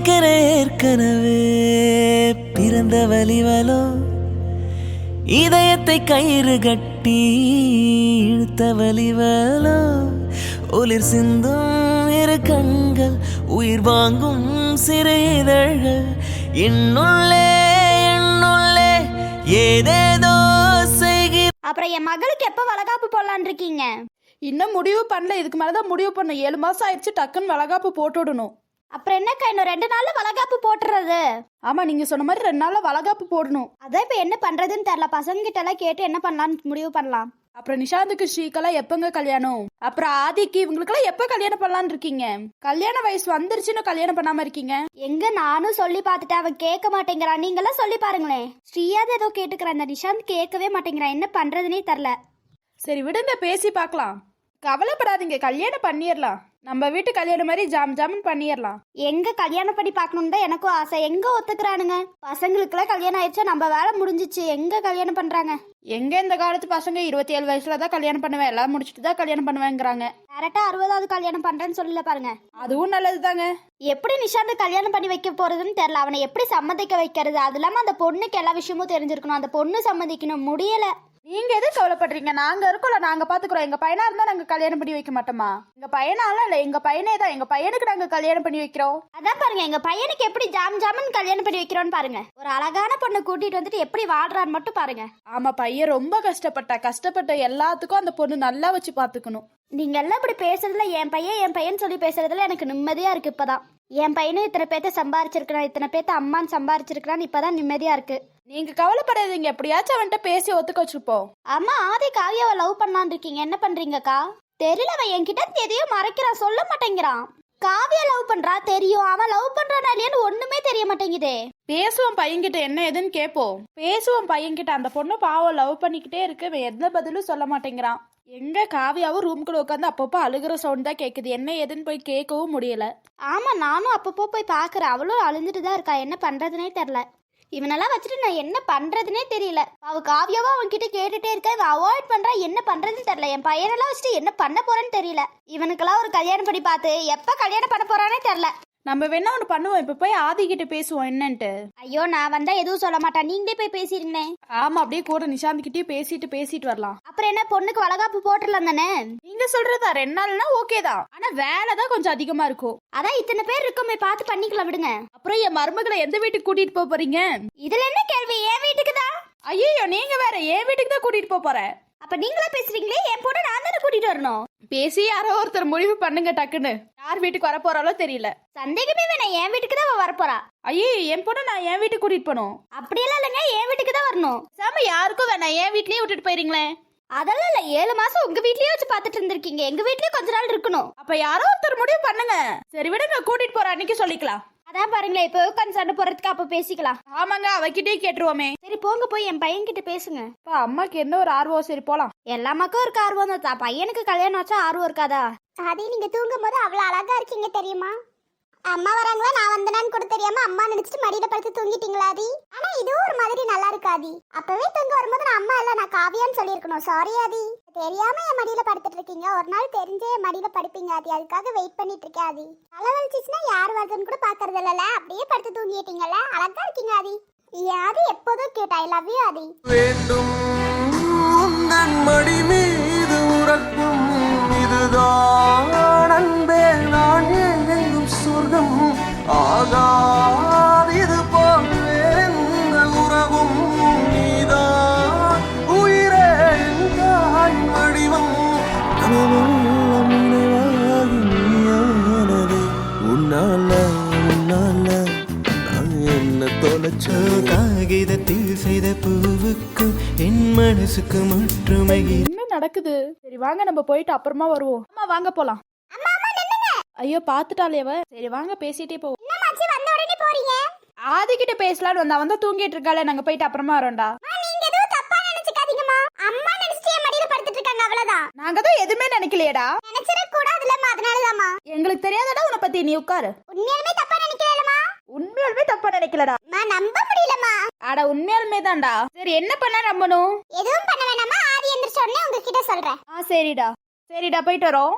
எனக்கென ஏற்கனவே. பிறந்த வலிவலோ இதயத்தை கயிறு கட்டி இழுத்த வலிவலோ ஒளிர் சிந்தும் இரு கண்கள் உயிர் வாங்கும் சிறு இதழ்கள் என்னுள்ளே என்னுள்ளே ஏதேதோ செய்கிற அப்புறம் என் மகளுக்கு எப்போ வளகாப்பு போடலான் இருக்கீங்க? இன்னும் முடிவு பண்ணல. இதுக்கு மேலதான் முடிவு பண்ண ஏழு மாசம் ஆயிடுச்சு டக்குன்னு வளகாப்பு போட்டு விடணும். அப்புறம் என்னக்கா இன்னும் ரெண்டு நாள்ல வளகாப்பு போட்டுறது? ஆமா நீங்க சொன்ன மாதிரி ரெண்டு நாள்ல வளகாப்பு போடணும். அதான் இப்போ என்ன பண்றதுன்னு தெரியல. பசங்க கிட்ட எல்லாம் கேட்டு என்ன பண்ணலாம்னு முடிவு பண்ணலாம். அப்புறம் நிஷாந்துக்கு ஸ்ரீக்கெல்லாம் எப்பங்க கல்யாணம்? அப்புறம் ஆதிக்கு இவங்களுக்கெல்லாம் எப்ப கல்யாணம் பண்ணலாம்னு இருக்கீங்க? கல்யாண வயசு வந்துருச்சுன்னு கல்யாணம் பண்ணாம இருக்கீங்க? எங்க நானும் சொல்லி பார்த்துட்டேன். அவன் கேட்க மாட்டேங்கிறான் நீங்களாம் சொல்லி பாருங்களேன். ஸ்ரீயாவது ஏதோ கேட்டுக்கிறான். அந்த நிஷாந்த் கேட்கவே மாட்டேங்கிறான். என்ன பண்றதுனே தெரில சரி விடுங்க பேசி பார்க்கலாம். கவலைப்படாதீங்க. கல்யாணம் பண்ணிடலாம். நம்ம வீட்டு கல்யாணம் மாதிரி ஜாம் ஜாமுன் பண்ணிடலாம். எங்க கல்யாணம் பண்ணி பார்க்கணும்னு தான் எனக்கும் ஆசை. எங்க ஒத்துக்கிறானுங்க? பசங்களுக்குலாம் கல்யாணம் ஆயிடுச்சா? நம்ம வேலை முடிஞ்சிச்சு. எங்க கல்யாணம் பண்றாங்க? எங்க இந்த காலத்து பசங்க இருபத்தி ஏழு வயசுல தான் கல்யாணம் பண்ணுவேன். எல்லாம் முடிச்சுட்டு தான் கல்யாணம் பண்ணுவேங்கிறாங்க. டேரக்டா அறுபதாவது கல்யாணம் பண்றேன்னு சொல்லல பாருங்க. அதுவும் நல்லதுதாங்க. எப்படி நிஷாந்த் கல்யாணம் பண்ணி வைக்க போறதுன்னு தெரியல. அவனை எப்படி சம்மதிக்க வைக்கிறது? அது இல்லாம அந்த பொண்ணுக்கு எல்லா விஷயமும் தெரிஞ்சிருக்கணும். அந்த பொண்ணு சம்மதிக்கணும். முடியல. நீங்க எது கவலைப்படுறீங்க? நாங்க இருக்கோம்ல நாங்க பாத்துக்கிறோம். எங்க பையனா இருந்தா நாங்க கல்யாணம் பண்ணி வைக்க மாட்டோமா? எங்க பையனால இல்ல எங்க பையனே தான். எங்க பையனுக்கு நாங்க கல்யாணம் பண்ணி வைக்கிறோம். அதான் பாருங்க எங்க பையனுக்கு எப்படி ஜாம் ஜாமன் கல்யாணம் பண்ணி வைக்கிறோன்னு பாருங்க. ஒரு அழகான பொண்ணை கூட்டிட்டு வந்துட்டு எப்படி வாழ்றான்னு மட்டும் பாருங்க. ஆமா பையன் ரொம்ப கஷ்டப்பட்டா. கஷ்டப்பட்ட எல்லாத்துக்கும் அந்த பொண்ணு நல்லா வச்சு பாத்துக்கணும். நீங்க எல்லாம் இப்படி பேசுறதுல என் பையன் என் பையன் சொல்லி பேசுறதுல எனக்கு நிம்மதியா இருக்கு இப்பதான். என் பையனும் இத்தனை பேர்த்த சம்பாரிச்சிருக்கிறான் இத்தனை பேர்த்த அம்மான்னு சம்பாரிச்சிருக்கிறான்னு இப்பதான் நிம்மதியா இருக்கு. நீங்க கவலைப்படாதீங்க எப்படியாச்சும் அவன்கிட்ட பேசி ஒத்துக்க வச்சிருப்போம் அம்மா ஆதி காவியாவை லவ் பண்ணலான்னு இருக்கீங்க. என்ன பண்றீங்கக்கா? தெரியல அவன் என்கிட்ட எதையோ மறைக்கிறான் சொல்ல மாட்டேங்கிறான். காவியா லவ் பண்றா? தெரியும். அவன் லவ் பண்றானா இல்லையான்னு ஒண்ணுமே தெரிய மாட்டேங்குதே. பேசுவோம் பையன்கிட்ட என்ன ஏதுன்னு கேட்போம் பேசுவோம் பையன்கிட்ட. அந்த பொண்ணு பாவம் லவ் பண்ணிக்கிட்டே இருக்கு. இவன் எந்த பதிலும் சொல்ல மாட்டேங்கிறான். எங்க காவியாவும் ரூம்குள்ள உட்காந்து அப்பப்போ அழுகிற சவுண்ட் தான் கேக்குது. என்ன ஏதுன்னு போய் கேட்கவும் முடியல. ஆமா நானும் அப்பப்போ போய் பாக்குறேன். அவளும் அழிஞ்சிட்டு தான் இருக்கா. என்ன பண்றதுனே தெரியல. இவனெல்லாம் வச்சுட்டு நான் என்ன பண்றதுனே தெரியல. அவ காவியாவா அவன்கிட்ட கேட்டுட்டே இருக்கா. இவன் அவாய்ட் பண்றா. என்ன பண்றதுன்னு தெரியல. என் பையனெல்லாம் வச்சுட்டு என்ன பண்ண போறேன்னு தெரியல. இவனுக்கெல்லாம் ஒரு கல்யாணம் பண்ணி பார்த்து எப்ப கல்யாணம் பண்ண போறானே தெரியல. நம்ம வேணா ஒன்று பண்ணுவோம். இப்போ போய் ஆதி கிட்ட பேசுவோம். என்னன்ட்டு? ஐயோ நான் வந்தா எதுவும் சொல்ல மாட்டான். நீங்களே போய் பேசிருந்தேன் ஆமா அப்படியே கூட நிஷாந்த் கிட்டயும் பேசிட்டு பேசிட்டு வரலாம். அப்புறம் என்ன பொண்ணுக்கு வளகாப்பு போட்டுடலாம் தானே நீங்க சொல்றதா? ரெண்டு நாள்னா ஓகே தான். ஆனா வேலை தான் கொஞ்சம் அதிகமா இருக்கும். அதான் இத்தனை பேர் இருக்கோமே பார்த்து பண்ணிக்கலாம் விடுங்க. அப்புறம் என் மருமகளை எந்த வீட்டுக்கு கூட்டிட்டு போக போறீங்க? இதுல என்ன கேள்வி? என் வீட்டுக்கு தான் ஐயோ நீங்க வேற என் வீட்டுக்கு தான் கூட்டிட்டு போக போறேன் அப்ப நீங்களா பேசுறீங்களே? என் பொண்ணு நான் கூட்டிட்டு வரணும். பேசி யாரோ ஒருத்தர் முடிவு பண்ணுங்க டக்குன்னு. யார் வீட்டுக்கு வர போறாலோ தெரியல. சந்தேகமே வேணாம். என் வீட்டுக்கு தான் வரப்போறா. ஐயோ என் பொண்ணு நான் என் வீட்டுக்கு கூட்டிட்டு போனோம் அப்படியெல்லாம் இல்லைங்க. என் வீட்டுக்கு தான் வரணும். சாம யாருக்கும் வேணாம். என் வீட்லயே விட்டுட்டு போயிருங்களேன். அதெல்லாம் இல்ல. ஏழு மாசம் உங்க வீட்லயே வச்சு பார்த்துட்டு இருந்திருக்கீங்க. எங்க வீட்லயே கொஞ்ச நாள் இருக்கணும். அப்ப யாரோ ஒருத்தர் முடிவு பண்ணுங்க. சரி விடுங்க. கூட்டிட்டு போற அன்னைக்கு சொல்லிக்கலாம். அதான் பாருங்களேன் இப்போ உட்காந்து சண்டை போறதுக்கு அப்ப பேசிக்கலாம். ஆமாங்க அவகிட்டயே கேட்டுருவோமே. சரி போங்க போய் என் பையன் கிட்ட பேசுங்க. அப்பா அம்மாக்கு என்ன ஒரு ஆர்வம்? சரி போலாம். எல்லா மக்களும் இருக்க ஆர்வம் தான் தான் பையனுக்கு கல்யாணம் ஆச்சா ஆர்வம் இருக்காதா? அதே நீங்க தூங்கும் போது அவ்வளவு அழகா இருக்கீங்க தெரியுமா? அம்மா வராங்களா? நான் வந்தனான்னு கூட தெரியாம அம்மா நினைச்சிட்டு மடியில படுத்து தூங்கிட்டீங்களா ஆதி? ஆனா இது ஒரு மாதிரி நல்லா இருக்காதி அப்பவே தூங்க வரும்போது நான் அம்மா இல்ல நான் காவியான்னு சொல்லியிருக்கணும். சாரி ஆதி. தெரியாம என் மடியில படுத்துட்டு இருக்கீங்க. ஒரு நாள் தெரிஞ்சே என் மடியில படுப்பீங்க ஆதி. அதுக்காக வெயிட் பண்ணிட்டு இருக்கேன் ஆதி. தலை வலிச்சிச்சுன்னா யார் வருதுன்னு கூட பாக்குறது இல்லல அப்படியே படுத்து தூங்கிட்டீங்கல்ல. அழகா இருக்கீங்க ஆதி. ஆதி எப்போதும் கேட் ஐ லவ் யூ ஆதி. வேண்டும். மடி மீது உறக்கும். இதுதான் அன்பே நான் சொர்க்கம் ஆகாது இது போல் வேறெந்த உறவும் நீதான் உயிரே தாயின் வடிவம். கனவெல்லாம் நினைவாகி நீயானதே. உன்னால உன்னால நான் என்ன தொலைச்ச காகிதத்தில் செய்த பூவுக்கு என் மனசுக்கு முற்றுமை என்ன நடக்குது? சரி வாங்க நம்ம போயிட்டு அப்புறமா வருவோம். அம்மா வாங்க போலாம். ஐயோ பாத்துட்டாலே அவ. சரி வாங்க பேசிட்டே போவோம். வந்த உடனே போறீங்க? ஆதி கிட்ட பேசலாம்னு வந்தா வந்தா தூங்கிட்டு இருக்காளே. நாங்க போயிட்டு அப்புறமா வரோம்டா. நீங்க எதுவும் தப்பா நினைச்சுக்காதீங்கம்மா. அம்மா நினைச்சிட்டு மடியில படுத்துட்டு இருக்காங்க அவ்வளவுதான். நாங்க தான் எதுவுமே நினைக்கலையேடா. நினைச்சிட கூடாதுலம்மா அதனாலதாம்மா. எங்களுக்கு தெரியாதடா உன்னை பத்தி நீ உட்காரு. உண்மையாலுமே தப்பா நினைக்கலமா உண்மையாலுமே தப்பா நினைக்கலடா. அம்மா நம்ப முடியலம்மா. அட உண்மையாலுமே தான்டா. சரி என்ன பண்ண நம்பணும் எதுவும் பண்ண வேணாமா ஆதி எந்திரிச்ச உடனே உங்ககிட்ட சொல்றேன். ஆ சரிடா. சரிடா போயிட்டு வரோம்.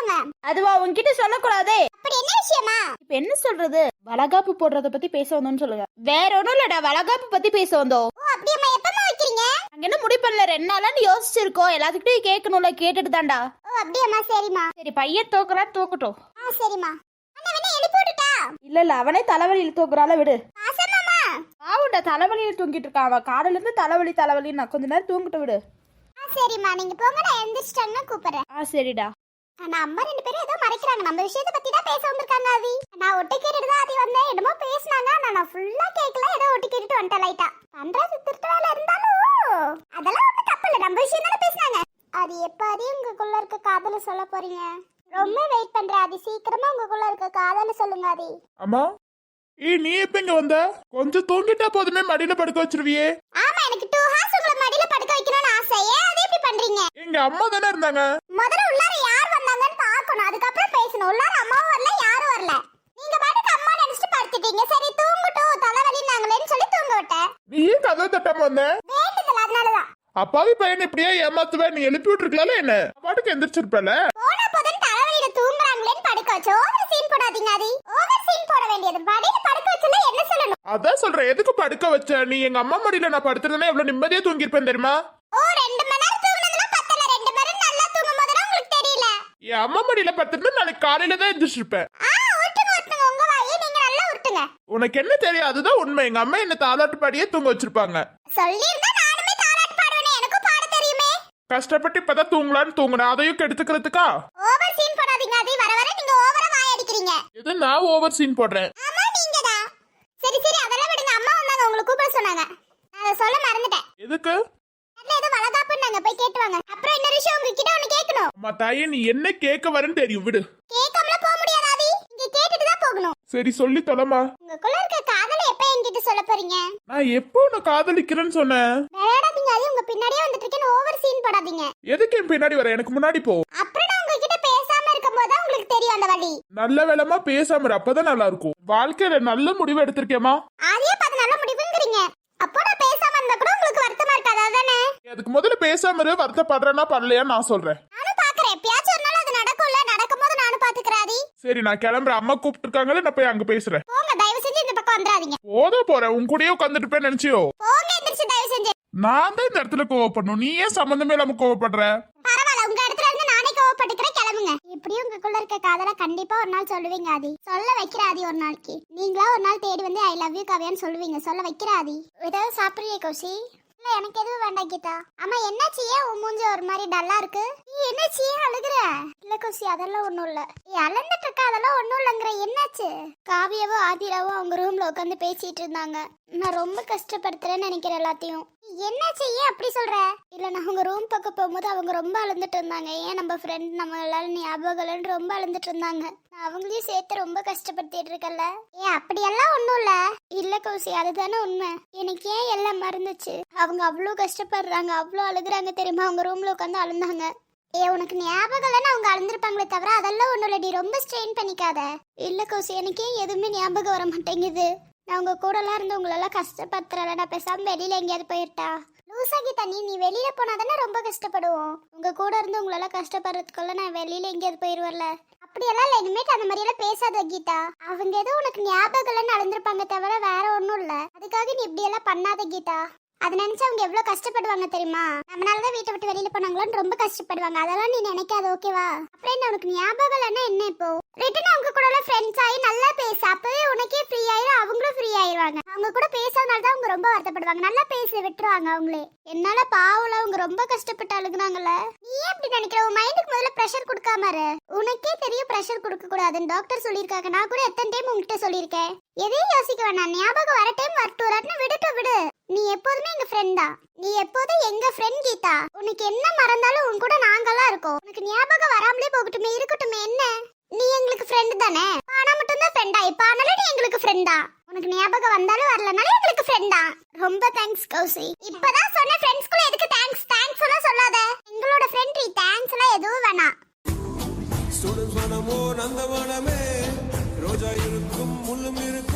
போங்க அதுவா உன்கிட்ட சொல்லக்கூடாதே. அப்படி என்ன விஷயமா? இப்ப என்ன சொல்றது? வளகாப்பு போடுறத பத்தி பேச வந்தோம்னு சொல்லுங்க. வேற ஒண்ணும் இல்லடா வளகாப்பு பத்தி பேச வந்தோம். ஓ அப்படியம்மா எப்பமா வைக்கிறீங்க? அங்க என்ன முடிவு பண்ணல? ரெண்டு நாளான்னு யோசிச்சிருக்கோம். எல்லாத்துக்கிட்டையும் கேட்கணும்ல கேட்டுட்டு தான்டா. ஓ அப்படியம்மா சரிம்மா. சரி பையன் தூக்குறா தூக்கட்டும். ஆ சரிம்மா. அண்ணா வேணா எழுப்பி விட்டுட்டா? இல்ல இல்ல அவனே தலைவலியில் தூக்குறால விடு. பாசமாமா ஆவுண்டா தலைவலியில் தூங்கிட்டு இருக்கான். அவன் காலையில இருந்து தலைவலி தலைவலி நான் கொஞ்ச நேரம் தூங்கிட்டு விடு. ஆ சரிம்மா. நீங்க போங்க நான் எந்திரிச்சிட்டாங்கன்னா கூப்பிடுறேன். ஆ சரிடா. ஆனா அம்மா ரெண்டு பேரும் ஏதோ மறைக்கிறாங்க. நம்ம விஷயத்தை பத்தி தான் பேச வந்திருக்காங்க ஆதி. நான் ஒட்டு கேட்டுட்டு தான் ஆதி வந்தேன். என்னமோ பேசினாங்க. ஆனா நான் ஃபுல்லா கேட்கல. ஏதோ ஒட்டு கேட்டுட்டு வந்துட்டேன் லைட்டா பண்றது திருட்டு வேலை இருந்தாலும் அதெல்லாம் ஒன்றும் தப்பு இல்லை. நம்ம விஷயம் தானே பேசினாங்க. அது எப்ப ஆதி உங்களுக்குள்ள இருக்க காதல சொல்ல போறீங்க? ரொம்ப வெயிட் பண்றேன் ஆதி. சீக்கிரமா உங்களுக்குள்ள இருக்க காதல சொல்லுங்க ஆதி. அம்மா நீ எப்ப இங்க வந்த? கொஞ்சம் தூங்கிட்டா போதுமே மடியில படுக்க வச்சிருவியே. ஆமா எனக்கு டூ ஹார்ஸ் உங்களை மடியில படுக்க வைக்கணும்னு ஆசை. ஏன் அது எப்படி பண்றீங்க? எங்க அம்மா தானே இருந்தாங்க? முதல்ல உள்ளார பார்க்கணும். அதுக்கப்புறம் பேசணும். உள்ளார அம்மாவும் வரல யாரும் வரல. நீங்க பாட்டுக்கு அம்மா நினைச்சிட்டு படுத்துட்டீங்க. சரி தூங்கட்டும். தலைவலினாங்களேன்னு சொல்லி தூங்க விட்டேன் நீ ஏன் கதவை தட்டாம வந்த வேண்டுதல் அதனாலதான். அப்பாவி பையன் இப்படியே ஏமாத்துவ? நீ எழுப்பி விட்டுருக்கலாம்ல என்ன? பாட்டுக்கு எந்திரிச்சிருப்பல? போன போதுன்னு தலைவலியில தூங்குறாங்களேன்னு படுக்க வச்சு ஓவர் சீன் போடாதீங்க ஆதி. ஓவர் சீன் போட வேண்டியது. மடியில படுக்க வச்சுல என்ன சொல்லணும்? அதான் சொல்றேன். எதுக்கு படுக்க வச்ச? நீ எங்க அம்மா மடியில நான் படுத்திருந்தேன்னா எவ்வளவு நிம்மதியா தூங்கியிருப்பேன் தெரியுமா ஓ ரெண்டு மணி நேரம் தூங்குனதுல பத்தல ரெண்டு மணி நேரம் நல்லா தூங்கும் போதுதான் உங்களுக்கு தெரியல என் அம்மா மடியில படுத்திருந்தா நாளைக்கு காலையில தான் எந்திரிச்சிருப்பேன். நீங்க உனக்கு என்ன தெரியும்? அதுதான் உண்மை. எங்க அம்மா என்ன தாலாட்டு பாடியே தூங்க வச்சிருப்பாங்க. கஷ்டப்பட்டு இப்பதான் தூங்கலான்னு தூங்குனேன். அதையும் கெடுத்துக்கிறதுக்கா? ஓவர் சீன் போடாதீங்க. ஆதி வர வர நீங்க ஓவரா வாய் அடிக்கிறீங்க. எது நான் ஓவர் சீன் போடுறேன்? ஆமா நீங்கதான். சரி சரி. அதெல்லாம் விடுங்க. அம்மா வந்தாங்க. உங்களை கூப்பிட சொன்னாங்க. நான் அதை சொல்ல மறந்துட்டேன். எதுக்கு? ஏதோ வளகாப்புன்னாங்க போய் கேட்டு வாங்க அப்புறம் இன்னொரு விஷயம் உங்ககிட்ட ஒண்ணு கேட்கணும். அம்மா தாயே நீ என்ன கேட்க வரேன்னு தெரியும் விடு. கேட்காமல போக முடியாது ஆதி இங்க கேட்டுட்டு தான் போகணும். சரி சொல்லி தொலைமா உங்களுக்குள்ள இருக்க காதலை எப்ப என்கிட்ட சொல்ல போறீங்க? நான் எப்போ உன்னை காதலிக்கிறேன்னு சொன்னேன்? விளையாடாதீங்க அது உங்க பின்னாடியே வந்துட்டு இருக்கேன்னு ஓவர் சீன் போடாதீங்க. எதுக்கு என் பின்னாடி வர? எனக்கு முன்னாடி போ. அப்புறம் நான் உங்ககிட்ட பேசாம இருக்கும்போது தான் உங்களுக்கு தெரியும் அந்த வழி. நல்ல வேலைமா பேசாம இரு, அப்பதான் நல்லா இருக்கும். வாழ்க்கையில நல்ல முடிவு எடுத்திருக்கேமா ஆதியே பார்த்து நல்ல முடிவுங்கிறீங்க அப்போ நான் பேசாம இருந்தா கூட உங்களுக்கு வருத்தமா இருக்காது அதானே நீ அதுக்கு முதல்ல பேசாம இரு வருத்தப்படுறேன்னா பண்ணலையா நான் சொல்றேன். நானும் பாக்குறேன். எப்பயாச்சும் ஒரு நாள் அது நடக்கும்ல? நடக்கும்போது நானும் பாத்துக்கிறேன் ஆதி. சரி நான் கிளம்புறேன். அம்மா கூப்பிட்டு இருக்காங்களே நான் போய் அங்க பேசுறேன். போங்க தயவு செஞ்சு இந்த பக்கம் வந்துடாதீங்க. போத போறேன் உன் கூடயே உட்காந்துட்டு இருப்பேன்னு நினைச்சியோ? போங்க எந்திரிச்சு தயவு செஞ்சு. நான் தான் இந்த இடத்துல கோவப்படணும். நீ ஏன் சம்மந்தமே இல்லாம கோவப்படுற? பரவாயில்ல உங்க இடத்துல இருந்து நானே கோவப்பட்டுக்கிறேன். கிளம்புங்க. இப்படியும் உங்களுக்குள்ள இருக்க காதல கண்டிப்பா ஒரு நாள் சொல்லுவீங்க ஆதி. சொல்ல வைக்கிற ஆதி ஒரு நாளைக்கு. நீங்களா ஒரு நாள் தேடி வந்து ஐ லவ் யூ கவியான்னு சொல்லுவீங்க. சொல்ல வைக்கிற ஆதி. ஏதாவது சாப்பிடுறிய கௌசி? இல்ல எனக்கு எதுவும் வேண்டாம் கீதா. ஆமா என்னாச்சு ஏன் உன் மூஞ்சி ஒரு மாதிரி டல்லா இருக்கு. நீ என்னாச்சு ஏன் அழுகுற? இல்ல கௌசி அதெல்லாம் ஒண்ணும் இல்ல. நீ அலந்துட்டு இருக்க அதெல்லாம் ஒண்ணும் இல்லங்கிற என்னாச்சு? காவியாவும் ஆதிராவும் அவங்க ரூம்ல உட்காந்து பேசிட்டு இருந்தாங்க. நான் ரொம்ப கஷ்டப்படுத்துறேன்னு நினைக்கிறேன் எல்லாத்தையும். என்ன செய்ய அப்படி சொல்ற? இல்ல நான் அவங்க ரூம் பக்கம் போகும்போது அவங்க ரொம்ப அழுந்துட்டு இருந்தாங்க. ஏன் நம்ம ஃப்ரெண்ட் நம்ம எல்லாரும் ஞாபகம் இல்லைன்னு ரொம்ப அழுந்துட்டு இருந்தாங்க. நான் அவங்களையும் சேர்த்து ரொம்ப கஷ்டப்படுத்திட்டு இருக்கல ஏன் அப்படியெல்லாம் ஒண்ணும் இல்ல. இல்ல கௌசி அதுதானே உண்மை. எனக்கு ஏன் எல்லாம் மறந்துச்சு? அவங்க அவ்வளோ கஷ்டப்படுறாங்க அவ்வளோ அழுகுறாங்க தெரியுமா? அவங்க ரூம்ல உட்காந்து அழுந்தாங்க. ஏ உனக்கு ஞாபகம் இல்லைன்னு அவங்க அழுந்திருப்பாங்களே தவிர அதெல்லாம் ஒன்றும் இல்லடி ரொம்ப ஸ்ட்ரெயின் பண்ணிக்காத. இல்ல கௌசி எனக்கே எதுவுமே ஞாபகம் வர மாட்டேங்குது? நான் உங்க கூடலாம் இருந்து உங்களெல்லாம் கஷ்டப்படுத்துறல நான் பேசாம வெளியில எங்கேயாவது போயிட்டா? லூசா கீதா நீ நீ வெளியில போனா தானே ரொம்ப கஷ்டப்படுவோம். உங்க கூட இருந்து உங்களெல்லாம் கஷ்டப்படுறதுக்குள்ள நான் வெளியில எங்கேயாவது போயிடுவேன்ல அப்படியெல்லாம் இல்லை. இனிமேட்டு அந்த மாதிரியெல்லாம் பேசாத கீதா. அவங்க ஏதோ உனக்கு ஞாபகம் நடந்திருப்பாங்க தவிர வேற ஒன்றும் இல்லை. அதுக்காக நீ இப்படியெல்லாம் பண்ணாத கீதா. அதை நினைச்சு அவங்க எவ்வளோ கஷ்டப்படுவாங்க தெரியுமா? நம்மளாலதான் வீட்டை விட்டு வெளியில போனாங்களோன்னு ரொம்ப கஷ்டப்படுவாங்க. அதெல்லாம் நீ நினைக்காத ஓகேவா? அப்புறம் என்ன உனக்கு ஞாபகம் இல்லைன்னா என்ன இப்போ? ரிட்டன் அவங்க கூட ஃப்ரெண்ட்ஸ் ஆகி நல்லா பேச. அப்பவே உனக்கே ஃப்ரீ ஆயிரும் அவங்களும் ஃப்ரீ ஆயிருவாங்க. அவங்க கூட பேசாதனால தான் அவங்க ரொம்ப வருத்தப்படுவாங்க. நல்லா பேச விட்டுருவாங்க அவங்களே. என்னால பாவல அவங்க ரொம்ப கஷ்டப்பட்டு அழுகுனாங்கல்ல. நீ ஏன் இப்படி நினைக்கிற? உன் மைண்டுக்கு முதல்ல ப்ரெஷர் கொடுக்காம உனக்கே தெரியும் ப்ரெஷர் கொடுக்க கூடாதுன்னு டாக்டர் சொல்லியிருக்காங்க. நான் கூட எத்தனை டைம் உங்ககிட்ட சொல்லியிருக்கேன்? எதையும் யோசிக்க வேணாம். ஞாபகம் வர டைம் வரட்டும். வரட்டுன்னு விடுட்டு விடு. நீ எப்போதுமே எங்க ஃப்ரெண்ட் தான். நீ எப்போதும் எங்க ஃப்ரெண்ட் கீதா. உனக்கு என்ன மறந்தாலும் உன் கூட நாங்கெல்லாம் இருக்கோம். உனக்கு ஞாபகம் வராமலே போகட்டுமே இருக்கட்டுமே என்ன? நீ எங்களுக்கு ஃப்ரெண்ட் தானே? ஆனா மட்டும் தான் ஃப்ரெண்டா இப்ப ஆனாலும் நீ எங்களுக்கு ஃப்ரெண்டா உனக்கு ஞாபகம் வந்தாலும் வரலனாலும் எங்களுக்கு ஃப்ரெண்டா ரொம்ப தேங்க்ஸ் கௌசி. இப்பதான் சொன்ன ஃப்ரெண்ட்ஸ் கூட எதுக்கு தேங்க்ஸ் தேங்க்ஸ் எல்லாம் சொல்லாத. எங்களோட ஃப்ரெண்ட் நீ தேங்க்ஸ் எல்லாம் எதுவும் வேணாம் நந்தவனமே ரோஜா இருக்கும் முள்ளும் இருக்கும்.